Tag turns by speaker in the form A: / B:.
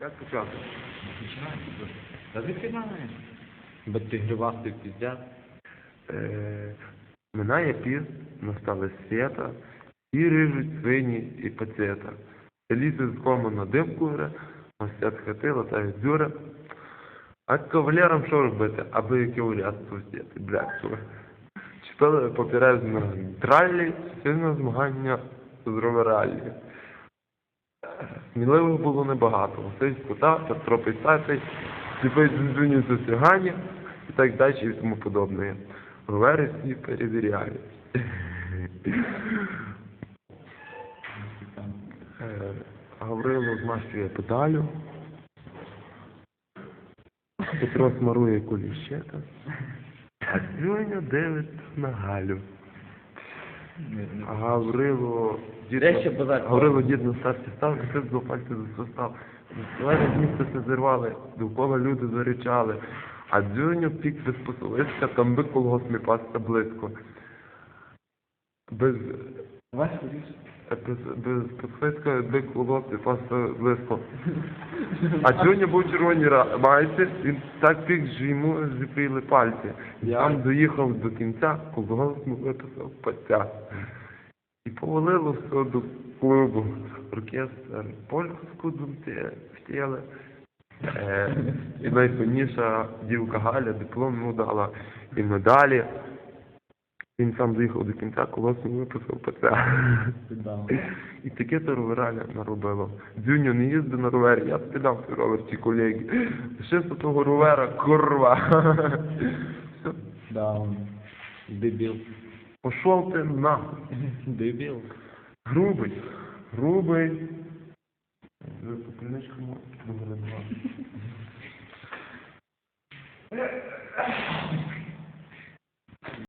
A: Як почати?
B: Та відкидаємо.
A: Бо ти гривастий піздят. Е, минає піст, настали свята, і рижуть свині і пацієта. Лізе з кому на дим куре, мастят хати, латають дзюри. А кавалерам що робити, аби урядство стіти, блядь, попірець на тралі, сильне змагання з ровералі. Сміливих було небагато. Василь Скута, Петро Писатель, сліпий дзюню засягання і так далі і тому подобне. Ровери всі перевіряють. Е, Гаврило змащує педалю. Петро смарує куліщета. А Дзюня дивиться на Галю. Гаврило дід,
B: Де ще базар?
A: Гаврило дід на старті став, кисив до пальців засостав. Зелені з міста все зірвали, довкола люди заричали. А дзюню пік без посолиська, там би колгосний пасся близько. Без, без, без посолиська, би колгосний пасся близько. А дзюня був червоні майці, він так пік, що йому зліпили пальці. І там доїхав до кінця, колгосну виписав паця. І повалило все до клубу. Оркестр польську думці втіли. Е, і найсильніша дівка Галя диплом йому дала і медалі. Він сам доїхав до кінця, колосно виписав паця. І таке то ровeraля наробило. Дзюню не їздив на ровері, я дам свій ровер ці колеги. Лишився того ровера, курва.
B: Да, он. Дебіл.
A: пошов ти нахуй.
B: Дебіл.
A: Грубий. Грубий. Номер два.